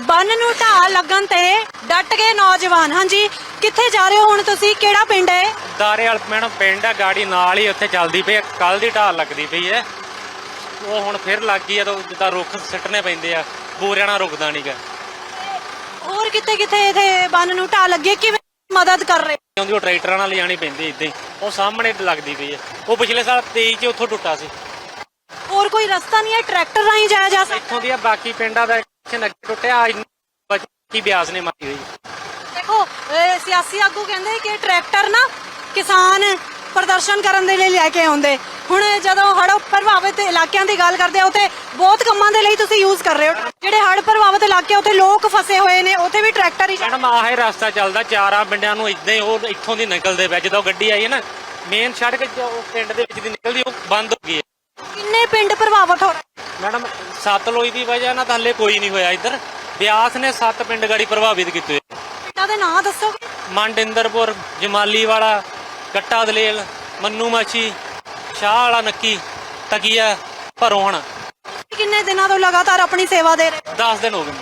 ਬੰਨ ਨੂੰ ਢਾਹ ਲੱਗਣ ਤੇ ਡਟ ਗਏ ਨੌਜਵਾਨ। ਹਾਂਜੀ ਕਿੱਥੇ ਜਾ ਰਹੇ ਹੋ ਹੁਣ ਤੁਸੀਂ? ਕਿਹੜਾ ਪਿੰਡ ਹੈ? ਦਾਰੇ ਵਾਲ ਮੈਡਮ ਪਿੰਡ ਆ ਗਾੜੀ ਨਾਲ ਹੀ ਉੱਥੇ ਚੱਲਦੀ ਪਈ ਕੱਲ ਦੀ ਢਾਲ ਲੱਗਦੀ ਪਈ ਹੈ। ਉਹ ਹੁਣ ਫਿਰ ਲੱਗ ਗਈ ਆ ਤਾਂ ਜਿੱਦਾਂ ਰੁੱਖ ਸਿੱਟਣੇ ਪੈਂਦੇ ਆ ਬੂਰਿਆਂ ਨਾਲ ਰੁਕਦਾ ਨਹੀਂਗਾ ਹੋਰ ਕਿੱਥੇ ਕਿੱਥੇ ਇਥੇ ਬੰਨ ਨੂੰ ਢਾਹ ਲੱਗੀ? ਹੈ? ਕਿਵੇਂ ਮਦਦ ਕਰ ਰਹੇ? ਕਿਉਂਕਿ ਉਹ ਟਰੈਕਟਰਾਂ ਨਾਲ ਲਿਜਾਣੀ ਪੈਂਦੀ ਇਦਾਂ ਹੀ। ਉਹ ਸਾਹਮਣੇ ਲੱਗਦੀ ਪਈ ਹੈ ਉਹ ਪਿਛਲੇ ਸਾਲ 23 ਚ ਉੱਥੋਂ ਟੁੱਟਾ ਸੀ। ਹੋਰ ਕੋਈ ਰਸਤਾ ਨਹੀਂ ਹੈ? ਟਰੈਕਟਰ ਰਾਹੀਂ ਜਾਇਆ ਜਾ ਸਕਦਾ? ਇੱਥੋਂ ਦੀਆਂ ਬਾਕੀ ਪਿੰਡਾਂ ਦਾ ਇੱਥੇ ਨੱਗੇ ਟੁੱਟਿਆ ਕੀ ਬਿਆਸ ਨੇ ਮਾਰੀ ਹੋਈ। ਦੇਖੋ ਇਹ ਸਿਆਸੀ ਆਗੂ ਕਹਿੰਦੇ ਕਿ ਟਰੈਕਟਰ ਨਾ ਕਿਸਾਨ ਪ੍ਰਦਰਸ਼ਨ ਕਰਨ ਦੇ ਲਈ ਲੈ ਕੇ ਆਉਂਦੇ। ਹੁਣ ਜਦੋਂ ਹੜ੍ਹ ਪ੍ਰਭਾਵਿਤ ਇਲਾਕਿਆਂ ਦੀ ਗੱਲ ਕਰਦੇ ਆ ਉੱਥੇ ਬਹੁਤ ਕੰਮਾਂ ਦੇ ਲਈ ਤੁਸੀਂ ਯੂਜ਼ ਕਰ ਰਹੇ ਹੋ। ਜਿਹੜੇ ਹੜ੍ਹ ਪ੍ਰਭਾਵਿਤ ਇਲਾਕੇ ਉੱਥੇ ਲੋਕ ਫਸੇ ਹੋਏ ਨੇ ਉੱਥੇ ਵੀ ਟਰੈਕਟਰ ਹੀ ਮੈਡਮ ਆਹ ਰਸਤਾ ਚੱਲਦਾ ਚਾਰਾਂ ਪਿੰਡਾਂ ਨੂੰ ਇਦਾਂ ਹੀ ਉਹ ਇੱਥੋਂ ਦੀ ਨਿਕਲਦੇ ਪਏ ਜਦੋਂ ਗੱਡੀ ਆਈ ਹੈ ਨਾ ਮੇਨ ਸੜਕ ਜੋ ਉਹ ਪਿੰਡ ਦੇ ਵਿੱਚ ਦੀ ਨਿਕਲਦੀ ਉਹ ਬੰਦ ਹੋ ਗਈ ਹੈ। ਕਿੰਨੇ ਪਿੰਡ ਪ੍ਰਭਾਵਿਤ ਹੋ ਰਹੇ? ਮੈਡਮ ਸਤਲੁਜ ਦੀ ਵਜ੍ਹਾ ਨਾਲ ਤਾਂ ਹਲੇ ਕੋਈ ਨਹੀਂ ਹੋਇਆ ਇੱਧਰ। ਬਿਆਸ ਨੇ ਸੱਤ ਪਿੰਡ ਗਾੜੀ ਪ੍ਰਭਾਵਿਤ ਕੀਤੇ ਪਿੰਡਾਂ ਦੇ ਨਾਂ ਦੱਸੋਗੇ ਮੰਡਿੰਦਰਪੁਰ ਜਮਾਲੀ ਵਾਲਾ ਕੱਟਾ ਦਲੇਲ ਮੰਨੂ ਮਾਛੀ ਸ਼ਾਹ ਵਾਲਾ ਨੱਕੀ ਤਕੀਆ ਭਰੋਣ ਕਿੰਨੇ ਦਿਨਾਂ ਤੋਂ ਲਗਾਤਾਰ ਆਪਣੀ ਸੇਵਾ ਦੇ ਰਹੇ? ਹੋ? 10 ਦਿਨ ਹੋ ਗਏ।